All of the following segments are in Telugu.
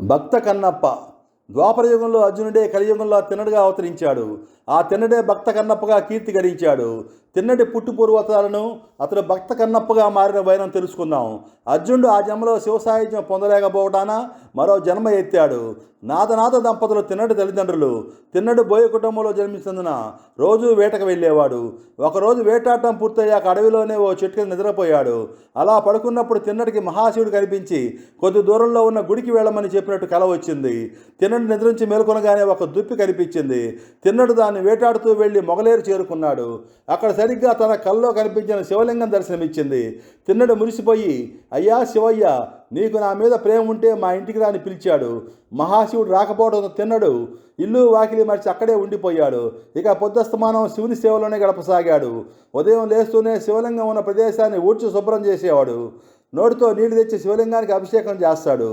భక్త కన్నప్ప ద్వాపరయుగంలో అర్జునుడే కలియుగంలో తిన్నడిగా అవతరించాడు. ఆ తిన్నడే భక్త కన్నప్పగా కీర్తి గడించాడు. తిన్నడి పుట్టు పూర్వతాలను అతడు భక్త కన్నప్పగా మారిన వైనం తెలుసుకుందాం. అర్జునుడు ఆ జన్మలో శివ సాహిత్యం పొందలేకపోవటాన మరో జన్మ ఎత్తాడు. నాదనాథ దంపతులు తిన్నడి తల్లిదండ్రులు తిన్నడు బోయ కుటుంబంలో జన్మించినందున రోజు వేటకు వెళ్ళేవాడు. ఒకరోజు వేటాడటం పూర్తయ్యాక అడవిలోనే ఓ చెట్టుకి నిద్రపోయాడు. అలా పడుకున్నప్పుడు తిన్నడికి మహాశివుడు కనిపించి కొద్ది దూరంలో ఉన్న గుడికి వెళ్ళమని చెప్పినట్టు కల వచ్చింది. తిన్నడి నిద్రించి మేల్కొనగానే ఒక దుప్పి కనిపించింది. తిన్నడు దాన్ని వేటాడుతూ వెళ్ళి మొగలేరు చేరుకున్నాడు. అక్కడ సరిగ్గా తన కల్లో కనిపించిన శివలింగం దర్శనమిచ్చింది. తిన్నడు మురిసిపోయి అయ్యా శివయ్య నీకు నా మీద ప్రేమ ఉంటే మా ఇంటికి రాని పిలిచాడు. మహాశివుడు రాకపోవడంతో తిన్నడు ఇల్లు వాకిలి మరిచి అక్కడే ఉండిపోయాడు. ఇక పొద్దస్తమానం శివుని సేవలోనే గడపసాగాడు. ఉదయం లేస్తూనే శివలింగం ఉన్న ప్రదేశాన్ని ఊడ్చి శుభ్రం చేసేవాడు. నోటితో నీళ్ళు తెచ్చి శివలింగానికి అభిషేకం చేస్తాడు.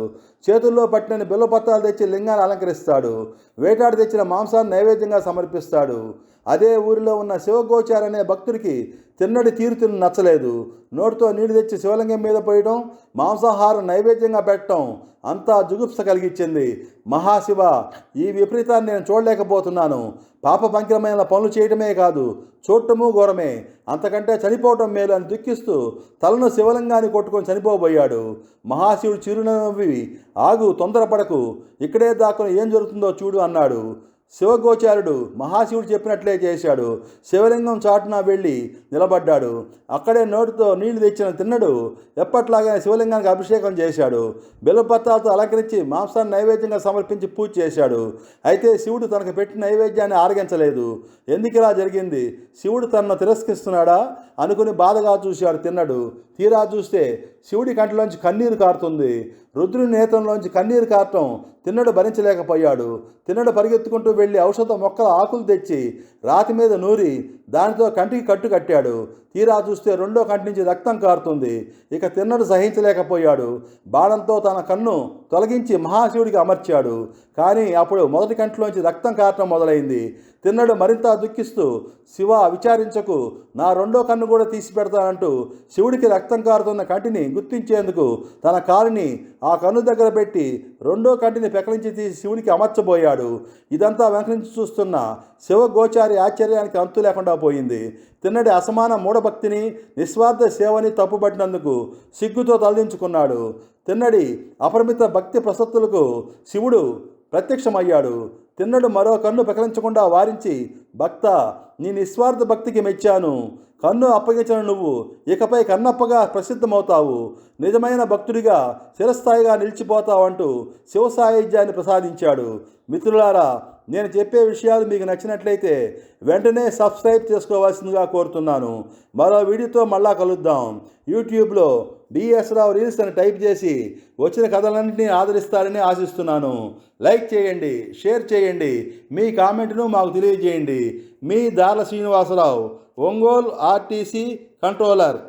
చేతుల్లో పట్టిన బిల్లపత్రాలు తెచ్చి లింగాన్ని అలంకరిస్తాడు. వేటాడి తెచ్చిన మాంసాన్ని నైవేద్యంగా సమర్పిస్తాడు. అదే ఊరిలో ఉన్న శివగోచార్ అనే భక్తుడికి తిన్నడి తీరుతుని నచ్చలేదు. నోటితో నీళ్ళు తెచ్చి శివలింగం మీద పోయడం మాంసాహారం నైవేద్యంగా పెట్టడం అంతా జుగుప్స కలిగించింది మహాశివ ఈ విపరీతాన్ని నేను చూడలేకపోతున్నాను. పాప పంకిరమైన పనులు చేయడమే కాదు చూడటము ఘోరమే. అంతకంటే చనిపోవటం మేలు అని దుఃఖిస్తూ తలను శివలింగాన్ని కొట్టుకొని చనిపోబోయాడు. మహాశివుడు చిరునవ్వి ఆగు తొందరపడకు. ఇక్కడే దాక్కుని ఏం జరుగుతుందో చూడు అన్నాడు. శివగోచారుడు మహాశివుడు చెప్పినట్లే చేశాడు. శివలింగం చాటున వెళ్ళి నిలబడ్డాడు. అక్కడే నోటితో నీళ్ళు తెచ్చిన తిన్నడు. ఎప్పట్లాగానే శివలింగానికి అభిషేకం చేశాడు. బిల్లపత్రాలతో అలంకరించి మాంసాన్ని నైవేద్యంగా సమర్పించి పూజ చేశాడు. అయితే శివుడు తనకు పెట్టిన నైవేద్యాన్ని ఆరగించలేదు. ఎందుకు ఇలా జరిగింది? శివుడు తనను తిరస్కరిస్తున్నాడా? అనుకుని బాధగా చూశాడు తిన్నడు. తీరా చూస్తే శివుడి కంటిలోంచి కన్నీరు కారుతుంది. రుద్రుని నేతంలోంచి కన్నీరు కారటం తిన్నడు భరించలేకపోయాడు. తిన్నడు పరిగెత్తుకుంటూ వెళ్ళి ఔషధ మొక్కల ఆకులు తెచ్చి రాతి మీద నూరి దానితో కంటికి కట్టు కట్టాడు. తీరా చూస్తే రెండో కంటి నుంచి రక్తం కారుతుంది. ఇక తిన్నడు సహించలేకపోయాడు. బాణంతో తన కన్ను తొలగించి మహాశివుడికి అమర్చాడు. కానీ అప్పుడు మొదటి కంటిలోంచి రక్తం కారటం మొదలైంది. తిన్నడు మరింత దుఃఖిస్తూ శివ విచారించకు. నా రెండో కన్ను కూడా తీసి పెడతానంటూ శివుడికి రక్తం కారుతున్న కంటిని గుర్తించేందుకు తన కాలుని ఆ కన్ను దగ్గర పెట్టి రెండో కంటిని పెకలించి తీసి శివుడికి అమర్చబోయాడు. ఇదంతా వెంకరించి చూస్తున్న శివగోచారి ఆశ్చర్యానికి అంతు లేకుండా పోయింది. తిన్నడి అసమాన మూఢభక్తిని నిస్వార్థ సేవని తప్పుపట్టినందుకు సిగ్గుతో తలదించుకున్నాడు. తిన్నడి అపరిమిత భక్తి ప్రసక్తులకు శివుడు ప్రత్యక్షమయ్యాడు. తిన్నడు మరో కన్ను పెకలించకుండా వారించి భక్త నీ నిస్వార్థ భక్తికి మెచ్చాను. కన్ను అప్పగించిన నువ్వు ఇకపై కన్నప్పగా ప్రసిద్ధమవుతావు. నిజమైన భక్తుడిగా చిరస్థాయిగా నిలిచిపోతావంటూ శివ సాహిత్యాన్ని ప్రసాదించాడు. మిత్రులారా నేను చెప్పే విషయాలు మీకు నచ్చినట్లయితే వెంటనే సబ్స్క్రైబ్ చేసుకోవాల్సిందిగా కోరుతున్నాను. మరో వీడియోతో మళ్ళా కలుద్దాం. యూట్యూబ్లో డిఎస్ రావు రీల్స్ అని టైప్ చేసి వచ్చిన కథలన్నింటినీ ఆదరిస్తారని ఆశిస్తున్నాను. లైక్ చేయండి షేర్ చేయండి మీ కామెంట్ను మాకు తెలియజేయండి. మీ దార శ్రీనివాసరావు ఒంగోలు ఆర్టీసీ కంట్రోలర్.